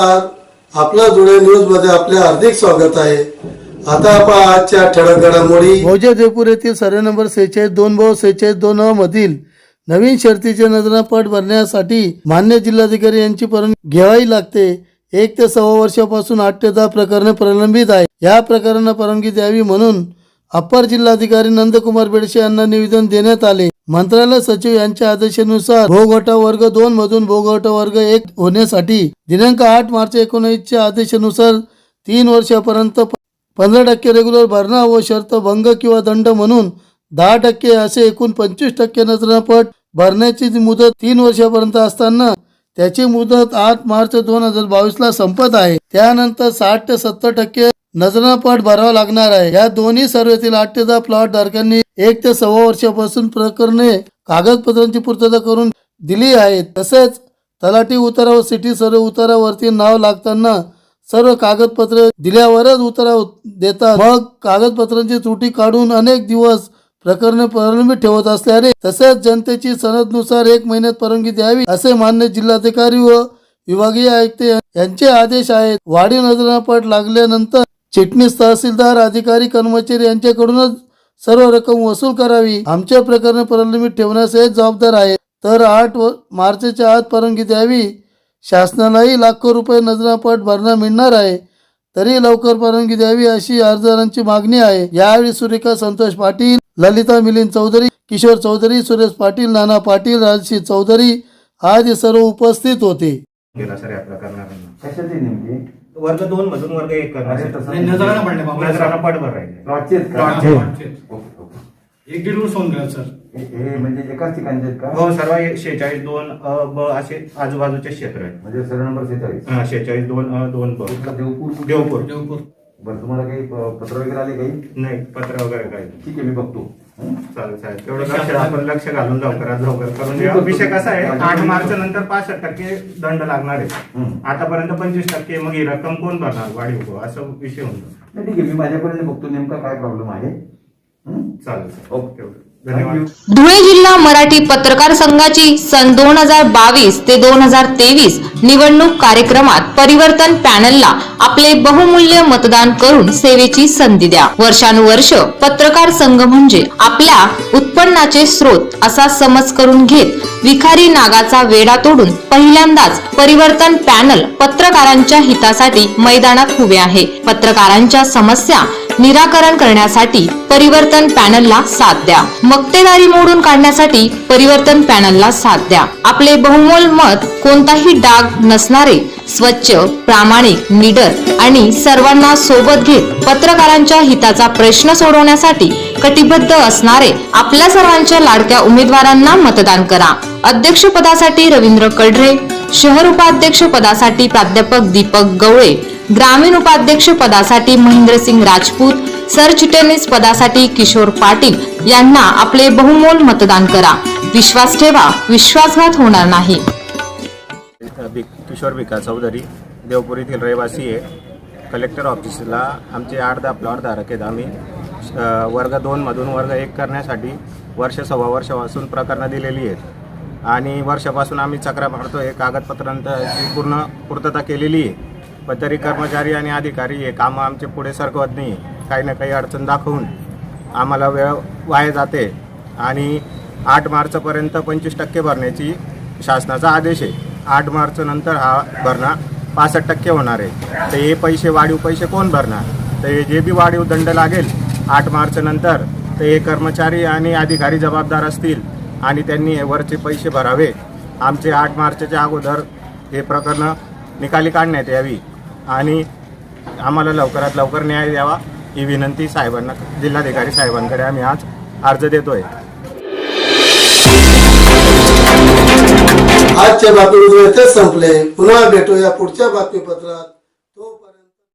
नमस्कार आपला जुळे न्यूजमध्ये आपले हार्दिक स्वागत आहे. आता आपण आजच्या ठळक घडामोडी भोजे जयपूर येथील सर्वे नंबर सेहेचाळीस दोन भाऊ सेहेचाळीस दोन अ मधील नवीन शर्तीचे नजरापट भरण्यासाठी मान्य जिल्हाधिकारी यांची परवानगी घ्यावी लागते. एक ते सव्वा वर्षापासून आठ ते दहा प्रकरणे प्रलंबित आहे या प्रकरणांना परवानगी द्यावी म्हणून अप्पर जिल्हाधिकारी नंदकुमार बेडशे यांना निवेदन देण्यात आले. मंत्रालय सचिव यांच्या आदेशानुसार भोगवटा वर्ग दोन मधून भोगवटा वर्ग एक होण्यासाठी दिनांक आठ मार्च एकोणीसच्या आदेशानुसार तीन वर्षापर्यंत पंधरा टक्के रेग्युलर भरणा व शर्त भंग किंवा दंड म्हणून दहा टक्के असे एकूण पंचवीस टक्के नजरापट भरण्याची मुदत तीन वर्षापर्यंत असताना त्याची मुदत आठ मार्च दोन हजार बावीस ला संपत आहे. त्यानंतर साठ ते सत्तर टक्के नजरापट भरावा लागणार आहे. या दोन्ही सर्वेतील आठ ते दहा प्लॉट धारकांनी एक ते सव्वा वर्षापासून प्रकरणे कागदपत्रांची पूर्तता करून दिली आहे तसेच तलाठी उतारा व सिटी सर्व उतारावरती नाव लागताना सर्व कागदपत्र दिल्यावरच उतारा देतात. मग कागदपत्रांची त्रुटी काढून अनेक दिवस प्रकरणे प्रलंबित ठेवत असल्याने तसेच जनतेची सनदनुसार एक महिन्यात परवानगी द्यावी असे मान्य जिल्हाधिकारी व विभागीय आयुक्त यांचे आदेश आहेत. वाढीव नजरापट लागल्यानंतर चिटणीस तहसीलदार अधिकारी कर्मचारी यांच्याकडूनच सर्व रक्कम वसूल करावी. आमच्या प्रकरणे प्रलंबित ठेवण्यास हे जबाबदार आहेत तर आठ व- मार्चच्या आत परवानगी द्यावी. शासनालाही लाखो रुपये नजरापट भरणा मिळणार आहे. तरी लवकर परवानगी द्यावी अशी अर्जदारांची मागणी आहे. यावेळी सुरेखा संतोष पाटील ललिता मिलिंद चौधरी किशोर चौधरी सुरेश पाटील नाना पाटील राजशी चौधरी आदी सर्व उपस्थित होते. सर वर्ग दोन मधून वर्ग एक करणार सर. नाही, पडले बाबा. राहिले का? Okay, okay. एक दीड वर्ष होऊन गेला सर हे हे म्हणजे एकाच ठिकाणचे आहेत का हो सर्व शेहेचाळीस दोन अ ब असे आजूबाजूचे क्षेत्र आहेत म्हणजे सर्व नंबर सेहेचाळीस हा, शेहेचाळीस दोन अ दोन ब कुठला देवपूर कुठला? देवपूर देवपूर बरं तुम्हाला काही प- पत्र वगैरे आले काही नाही पत्र वगैरे काही. ठीक आहे मी बघतो हं? चालेल चालेल. तेवढं लक्ष आपण लक्ष घालून लवकरात लवकर करून द्या ठीक आहे. विषय कसा आहे? आठ मार्च नंतर पासष्ट टक्के दंड लागणार आहे. आतापर्यंत पंचवीस टक्के मग ही रक्कम कोण भरणार? वाढीव असं विषय होतो. ठीक आहे. मी माझ्यापर्यंत बघतो नेमका काय प्रॉब्लेम आहे? चालेल सर ओके. धुळे जिल्हा मराठी पत्रकार संघाची सन दोन हजार बावीस ते दोन हजार तेवीस निवडणूक कार्यक्रमात परिवर्तन पॅनलला आपले बहुमूल्य मतदान करून सेवेची संधी द्या. वर्षानुवर्ष पत्रकार संघ म्हणजे आपल्या उत्पन्नाचे स्रोत असा समज करून घेत विखारी नागाचा वेढा तोडून पहिल्यांदाच परिवर्तन पॅनल पत्रकारांच्या हितासाठी मैदानात उभे आहे. पत्रकारांच्या समस्या निराकरण करण्यासाठी परिवर्तन पॅनलला साथ द्या. मक्तेदारी मोडून काढण्यासाठी परिवर्तन पॅनलला साथ द्या. आपले बहुमोल मत कोणताही डाग नसणारे स्वच्छ प्रामाणिक निडर आणि सर्वांना सोबत घेत पत्रकारांच्या हिताचा प्रश्न सोडवण्यासाठी कटिबद्ध असणारे आपल्या सर्वांच्या लाडक्या उमेदवारांना मतदान करा. अध्यक्षपदासाठी रवींद्र कढरे शहर उपाध्यक्ष पदासाठी प्राध्यापक दीपक गवळे ग्रामीण उपाध्यक्ष पदासाठी महेंद्रसिंग राजपूत सरचिटणीस पदासाठी किशोर पाटील यांना आपले बहुमोल मतदान करा. विश्वास ठेवा विश्वासघात होणार नाही. किशोर विकास चौधरी देवपूर येथील रहिवासी आहे. कलेक्टर ऑफिसला आमचे आठ दहा प्लॉट धारक आहेत आम्ही. वर्ग दोनमधून वर्ग एक करण्यासाठी वर्ष सव्वा वर्षापासून प्रकरणं दिलेली आहेत. आणि वर्षापासून आम्ही चक्रा मारतोय कागदपत्रांची पूर्ण पूर्तता केलेली आहे. पण तरी कर्मचारी आणि अधिकारी हे कामं आमचे पुढे सरकवत नाही. काही ना काही अडचण दाखवून आम्हाला वेळ वाया जाते. आणि आठ मार्चपर्यंत पंचवीस टक्के भरण्याची शासनाचा आदेश आहे. आठ मार्चनंतर हा भरणा पासष्ट टक्के होणार आहे. तर हे पैसे वाढीव पैसे कोण भरणार? तर हे जे बी वाढीव दंड लागेल आठ मार्चनंतर तर हे कर्मचारी आणि अधिकारी जबाबदार असतील. आणि त्यांनी वरचे पैसे भरावे. आमचे आठ मार्चच्या अगोदर हे प्रकरणं निकाली काढण्यात यावी. आणि आम्हाला लवकरात लवकर न्याय द्यावा ही विनंती साहेबांना जिल्हाधिकारी साहेबांकडे आम्ही आज अर्ज देतोय. आजच्या बातमीपत्र संपले. पुन्हा भेटूया पुढच्या बातमीपत्रात.